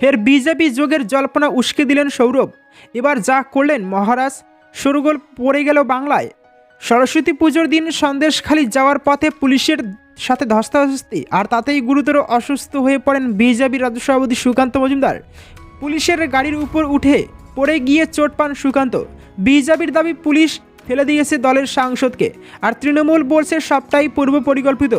ফের বিজেপি যোগের জল্পনা উস্কে দিলেন সৌরভ। এবার যা করলেন মহারাজ, সরগোল পড়ে গেল বাংলায়। সরস্বতী পুজোর দিন সন্দেশখালি যাওয়ার পথে পুলিশের সাথে ধস্তাধস্তি, আর তাতেই গুরুতর অসুস্থ হয়ে পড়েন বিজেপি রাজ্য সভাপতি সুকান্ত মজুমদার। পুলিশের গাড়ির উপর উঠে পড়ে গিয়ে চোট পান সুকান্ত। বিজেপির দাবি পুলিশ ফেলে দিয়েছে দলের সাংসদকে, আর তৃণমূল বলছে সবটাই পূর্ব পরিকল্পিত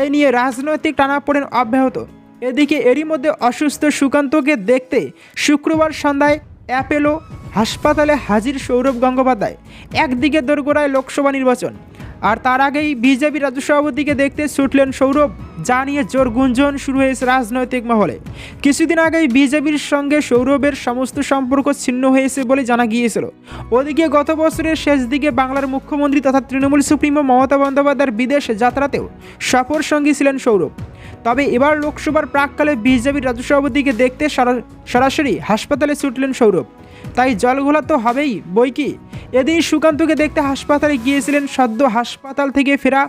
এই নিয়ে রাজনৈতিক টানাপোড়েন অব্যাহত। এদিকে এরই মধ্যে অসুস্থ সুকান্তকে দেখতে শুক্রবার সন্ধ্যায় অ্যাপেলো হাসপাতালে হাজির সৌরভ গঙ্গোপাধ্যায়। একদিকে দোরগোড়ায় লোকসভা নির্বাচন। আর তার আগেই বিজেপি রাজ্য সভাপতিকে দেখতে ছুটলেন সৌরভ, যা নিয়ে জোর গুঞ্জন শুরু হয়েছে রাজনৈতিক মহলে। কিছুদিন আগেই বিজেপির সঙ্গে সৌরভের সমস্ত সম্পর্ক ছিন্ন হয়েছে বলে জানা গিয়েছিল। ওদিকে গত বছরের শেষ দিকে বাংলার মুখ্যমন্ত্রী তথা তৃণমূল সুপ্রিমো মমতা বন্দ্যোপাধ্যায়ের বিদেশ যাত্রাতেও সফর সঙ্গী ছিলেন সৌরভ। তবে এবার লোকসভার প্রাককালে বিজেপির রাজ্য সভাপতিকে দেখতে সরা- সরাসরি হাসপাতালে ছুটলেন সৌরভ। তাই জলঘোলা তো হবেই, বই কি? এদিন সুকান্তকে দেখতে হাসপাতালে গিয়েছিলেন সদ্য হাসপাতাল থেকে ফেরা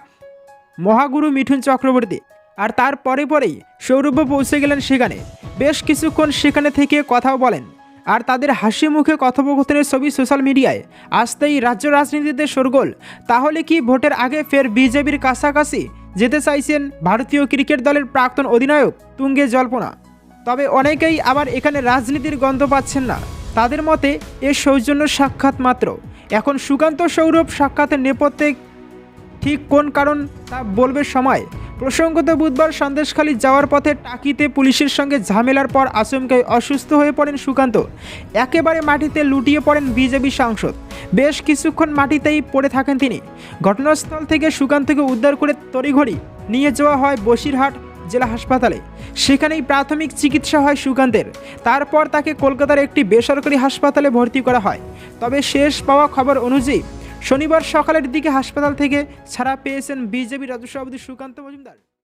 মহাগুরু মিঠুন চক্রবর্তী। আর তার পরে পরেই সৌরভ্য পৌঁছে গেলেন সেখানে। বেশ কিছুক্ষণ সেখানে থেকে কথাও বলেন। আর তাদের হাসি মুখে কথোপকথনের ছবি সোশ্যাল মিডিয়ায়। আসতেই রাজ্য রাজনীতিতে সরগোল তাহলে কি ভোটের আগে ফের বিজেপির কাছাকাছি যেতে চাইছেন ভারতীয় ক্রিকেট দলের প্রাক্তন অধিনায়ক তুঙ্গে জল্পনা। তবে অনেকেই আবার এখানে রাজনীতির গন্ধ পাচ্ছেন না। তাদের মতে এ সৌজন্য সাক্ষাৎ মাত্র। এখন সুকান্ত সৌরভ সাক্ষাতের নেপথ্যে ঠিক কোন কারণ তা বলবে সময়। প্রসঙ্গত বুধবার সন্দেশখালী যাওয়ার পথে টাকিতে পুলিশের সঙ্গে ঝামেলার পর আচমকাই অসুস্থ হয়ে পড়েন সুকান্ত। একেবারে মাটিতে লুটিয়ে পড়েন বিজেপি সাংসদ। বেশ কিছুক্ষণ মাটিতেই পড়ে থাকেন তিনি। ঘটনাস্থল থেকে সুকান্তকে উদ্ধার করে তড়িঘড়ি নিয়ে যাওয়া হয় বসিরহাট জেলা হাসপাতালে। সেখানেই প্রাথমিক চিকিৎসা হয় সুকান্তের। তারপর তাকে কলকাতার একটি বেসরকারি হাসপাতালে ভর্তি করা হয়। তবে শেষ পাওয়া খবর অনুযায়ী শনিবার সকালের দিকে হাসপাতাল থেকে ছাড়া পেয়েছেন বিজেপি রাজ্য সভাপতি সুকান্ত মজুমদার।